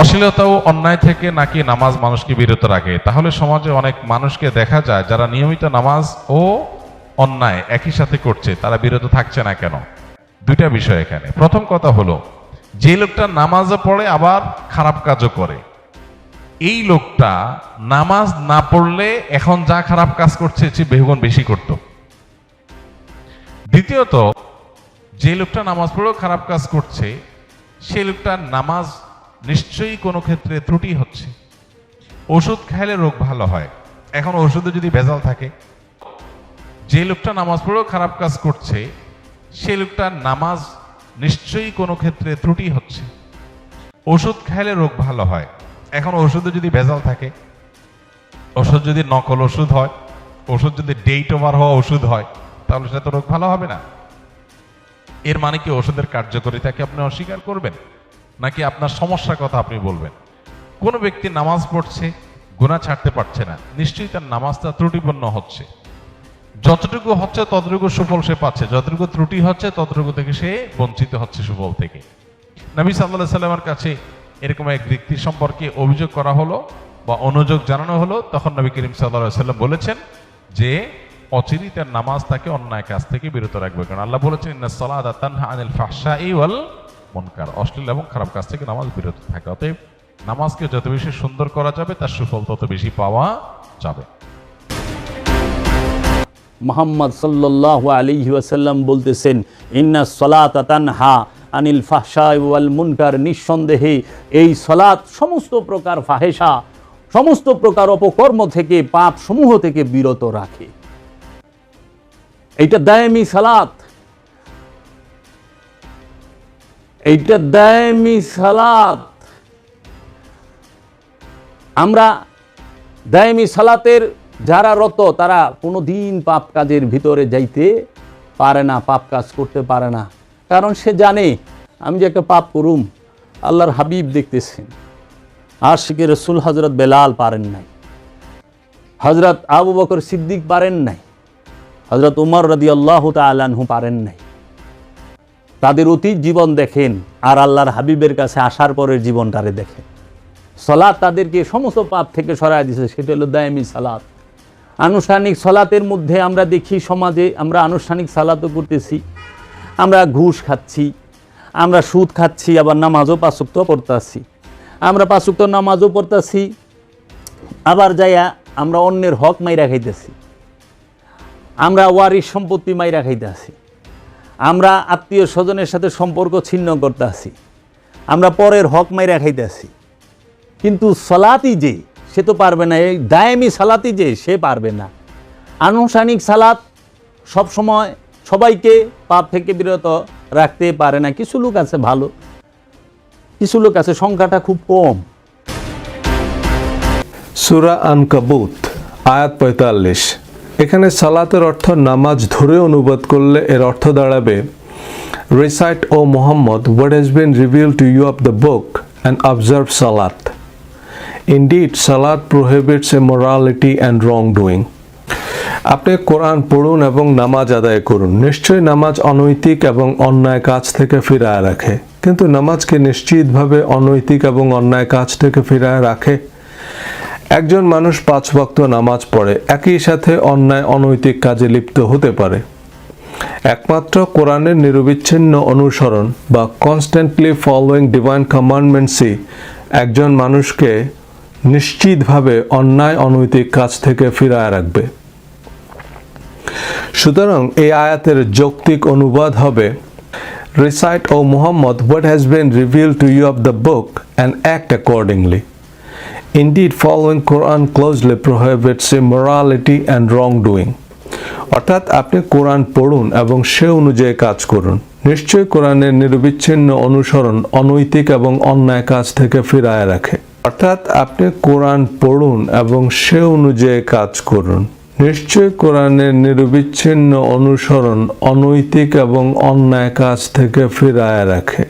অশ্লীলতা ও অন্যায় থেকে নাকি নামাজ মানুষকে বিরত রাখে? তাহলে সমাজে অনেক মানুষকে দেখা যায় যারা নিয়মিত নামাজ ও অন্যায় একই সাথে করছে, তারা বিরত থাকছে না কেন? দুইটা বিষয় এখানে। প্রথম কথা হলো, যে লোকটা নামাজও পড়ে আবার খারাপ কাজও করে। এই লোকটা নামাজ না পড়লে এখন যা খারাপ কাজ করছে, সে বহুগুণ বেশি করত। দ্বিতীয়ত, যে লোকটা নামাজ পড়েও খারাপ কাজ করছে সেই লোকটা নামাজ নিশ্চয়ই কোনো ক্ষেত্রে ত্রুটি হচ্ছে। ওষুধ খাইলে রোগ ভালো হয়। এখন ওষুধে যদি ভেজাল থাকে, যে লোকটা নামাজ পড়েও খারাপ কাজ করছে, সে লোকটার নামাজ নিশ্চয়ই কোনো ক্ষেত্রে ত্রুটি হচ্ছে। ওষুধ খাইলে রোগ ভালো হয়। এখন ওষুধে যদি ভেজাল থাকে, ওষুধ যদি নকল ওষুধ হয়, ওষুধ যদি ডেট ওভার হওয়া ওষুধ হয়, তাহলে সেটা তো রোগ ভালো হবে না। এর মানে কি ওষুধের কার্যকারিতাকে আপনি অস্বীকার করবেন? নাকি আপনার সমস্যার কথা আপনি বলবেন? কোনো ব্যক্তি নামাজ পড়ছে গুণা ছাড়তে পারছে না। নিশ্চয়ই তার নামাজটা ত্রুটিপূর্ণ হচ্ছে। যতটুকু হচ্ছে, ততটুকু সুফল সে পাচ্ছে। যতটুকু ত্রুটি হচ্ছে, ততটুকু থেকে সে বঞ্চিত হচ্ছে সুফল থেকে। নবী সাল্লাহ সাল্লামের কাছে এরকম এক ব্যক্তি সম্পর্কে অভিযোগ করা হলো বা অনুযোগ জানানো হলো। তখন নবী করিম সাল্লাহ সাল্লাম বলেছেন যে অচিরি তার নামাজ তাকে অন্যায় কাজ থেকে বিরত রাখবে। কারণ আল্লাহ বলেছেন ইন্না তানহা আনিল ফাহশাই ওয়াল মুনকার অশ্লীল এবং খারাপ কাজ থেকে নামাজ বিরত থাকে। অতএব নামাজকে যত বেশি সুন্দর করা যাবে, তার সুফল তত বেশি পাওয়া যাবে। মোহাম্মদ সাল্লাহ আলিহি ওয়াসাল্লাম বলতেছেন, ইন্না সলাত তানহা আনিল ফাহশা ওয়াল মুনকার। নিঃসন্দেহে এই সলাৎ সমস্ত প্রকার ফাহেসা সমস্ত প্রকার অপকর্ম থেকে, পাপ সমূহ থেকে বিরত রাখে। এইটা দায়মি সালাত এইটা দায়মি সালাত। আমরা দায়মি সালাতের যারা রত, তারা কোনো দিন পাপ কাজের ভিতরে যাইতে পারে না, পাপ কাজ করতে পারে না। কারণ সে জানে, আমি যে একটা পাপ করুম, আল্লাহর হাবিব দেখতেছেন। আর শিখে রসুল হজরত বেলাল পারেন নাই। হজরত আবু বকর সিদ্দিক পারেন নাই। হজরত উমর রদি আল্লাহ তালানহু পারেন নাই। তাদের অতীত জীবন দেখেন আর আল্লাহর হাবিবের কাছে আসার পরের জীবনটারে দেখেন। সলাৎ তাদেরকে সমস্ত পাপ থেকে সরাই দিছে, সেটা হলো দায়ামি সালাত। আনুষ্ঠানিক সলাতের মধ্যে আমরা দেখি সমাজে আমরা আনুষ্ঠানিক সালাতও করতেছি। আমরা ঘুষ খাচ্ছি, আমরা সুদ খাচ্ছি, আবার নামাজও পাঁচুক্ত পড়তেছি। আমরা পাঁচুক্ত নামাজও পড়তেছি, আবার যাইয়া আমরা অন্যের হক মাইরা খাইতেছি। আমরা ওয়ারিশ সম্পত্তি মাইরা খাইতেছি। আমরা আত্মীয় স্বজনের সাথে সম্পর্ক ছিন্ন করতেছি আমরা পরের হক মাইরা খাইতেছি কিন্তু সালাতি যে, সে তো পারবে না। এই দায়ামি সালাতি যে, সে পারবে না। আনুষ্ঠানিক সালাত সব সময় সবাইকে পাপ থেকে বিরত রাখতে পারে না। কিছু লোক আছে ভালো, কিছু লোক আছে সংখ্যাটা খুব কম। সুরা আনকাবুত, আয়াত পঁয়তাল্লিশ। এখানে সালাতের অর্থ নামাজ ধরে অনুবাদ করলে এর অর্থ দাঁড়াবে। Recite O Muhammad what has been reveal to you of the book and observe সালাত। ইনডিড সালাত prohibits a morality and wrong doing আপনি কোরআন পড়ুন এবং নামাজ আদায় করুন। নিশ্চয়ই নামাজ অনৈতিক এবং অন্যায় কাজ থেকে ফিরায় রাখে। কিন্তু নামাজকে নিশ্চিতভাবে অনৈতিক এবং অন্যায় কাজ থেকে ফিরায় রাখে। একজন মানুষ পাঁচ ভক্ত নামাজ পড়ে, একই সাথে অন্যায় অনৈতিক কাজে লিপ্ত হতে পারে। একমাত্র কোরআনের নিরবিচ্ছিন্ন অনুসরণ বা কনস্ট্যান্টলি ফলোয়িং ডিভাইন কমান্ডমেন্টসই একজন মানুষকে নিশ্চিতভাবে অন্যায় অনৈতিক কাজ থেকে ফিরায় রাখবে। সুতরাং এই আয়াতের যৌক্তিক অনুবাদ হবে recite O Muhammad what has been reveal to you of the book and act accordingly Indeed, following Quran closely prohibits immorality and wrongdoing. অর্থাৎ আপনি কোরআন পড়ুন এবং সে অনুযায়ী কাজ করুন। নিশ্চয়ই কোরআনের নিরবিচ্ছিন্ন অনুসরণ অনৈতিক এবং অন্যায় কাজ থেকে ফিরায় রাখে। অর্থাৎ আপনি কোরআন পড়ুন এবং সে অনুযায়ী কাজ করুন। নিশ্চয়ই কোরআনের নিরবিচ্ছিন্ন অনুসরণ অনৈতিক এবং অন্যায় কাজ থেকে ফিরায় রাখে।